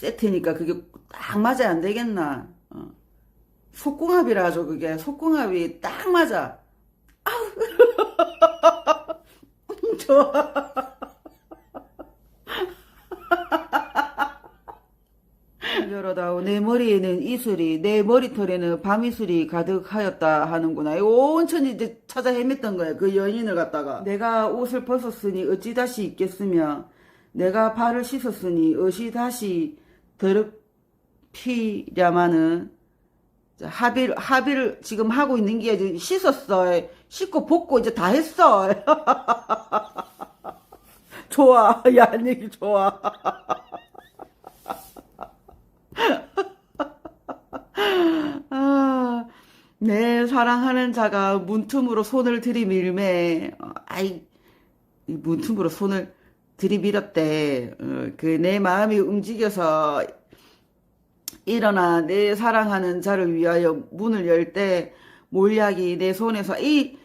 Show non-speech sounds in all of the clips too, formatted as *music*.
세트니까 그게 딱 맞아야 안 되겠나. 어. 속궁합이라 하죠, 그게. 속궁합이 딱 맞아. 아우. *laughs* 좋아. *laughs* 여러다오 내 머리에는 이슬이 내 머리털에는 밤이슬이 가득하였다 하는구나 온천히 이제 찾아 헤맸던 거야 그 연인을 갖다가 내가 옷을 벗었으니 어찌 다시 입겠으며 내가 발을 씻었으니 어찌 다시 더럽히랴마는 자, 합의를 지금 하고 있는 게 이제 씻었어. 씻고 벗고 이제 다 했어. *laughs* 좋아. 야한 얘기 좋아. *laughs* 아, 내 사랑하는 자가 문틈으로 손을 들이밀매, 어, 아이, 이 문틈으로 손을 들이밀었대. 어, 그내 마음이 움직여서 일어나 내 사랑하는 자를 위하여 문을 열 때 몰약이 내 손에서 이,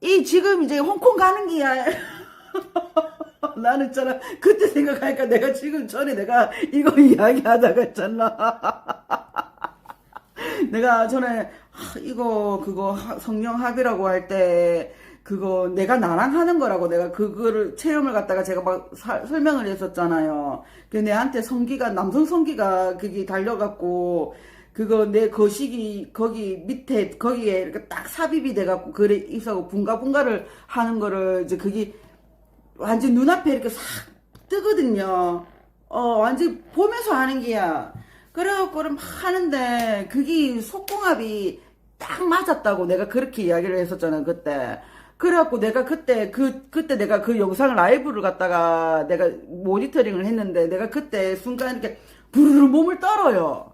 이 지금 이제 홍콩 가는 기야. *laughs* 나는 있잖아. 그때 생각하니까 내가 지금 전에 내가 이거 이야기하다가 있잖아. *laughs* 내가 전에 하, 이거 그거 하- 성령 합의라고 할 때 그거 내가 나랑 하는 거라고 내가 그거를 체험을 갖다가 제가 막 사- 설명을 했었잖아요. 그 내한테 성기가 남성 성기가 그게 달려갖고 그거 내 거시기 거기 밑에 거기에 이렇게 딱 삽입이 돼갖고 그래 있어고 분가분가를 하는 거를 이제 그게 완전 눈앞에 이렇게 싹 뜨거든요. 어, 완전 보면서 하는 게야. 그래갖고 막 하는데, 그게 속궁합이 딱 맞았다고 내가 그렇게 이야기를 했었잖아, 그때. 그래갖고 내가 그때, 그, 그때 내가 그 영상 라이브를 갖다가 내가 모니터링을 했는데, 내가 그때 순간 이렇게 부르르 몸을 떨어요.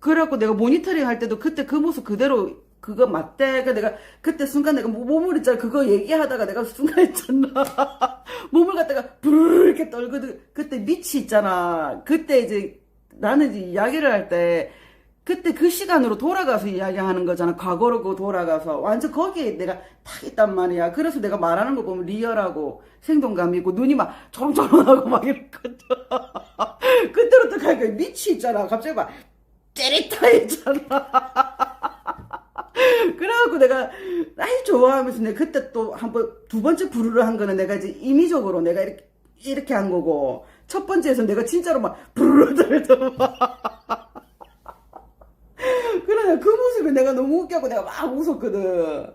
그래갖고 내가 모니터링 할 때도 그때 그 모습 그대로 그거 맞대. 그 내가 그때 순간 내가 뭐 몸을 있잖아. 그거 얘기하다가 내가 순간 있잖아. *laughs* 몸을 갖다가 부르르 이렇게 떨거든. 그때 밑이 있잖아. 그때 이제 나는 이제 이야기를 할때 그때 그 시간으로 돌아가서 이야기하는 거잖아. 과거로 그 돌아가서. 완전 거기에 내가 탁 있단 말이야. 그래서 내가 말하는 거 보면 리얼하고 생동감 있고 눈이 막 초롱초롱하고 막 이렇거든. *laughs* 그때부터 가니까 밑이 있잖아. 갑자기 막 찌릿하잖아. *laughs* 그래갖고 내가 아이 좋아하면서 내가 그때 또 한 번 두 번째 부르르 한 거는 내가 이제 임의적으로 내가 이렇게 이렇게 한 거고 첫 번째에서 내가 진짜로 막 부르르 모습이 *laughs* 내가 너무 웃겨고 내가 막 웃었거든.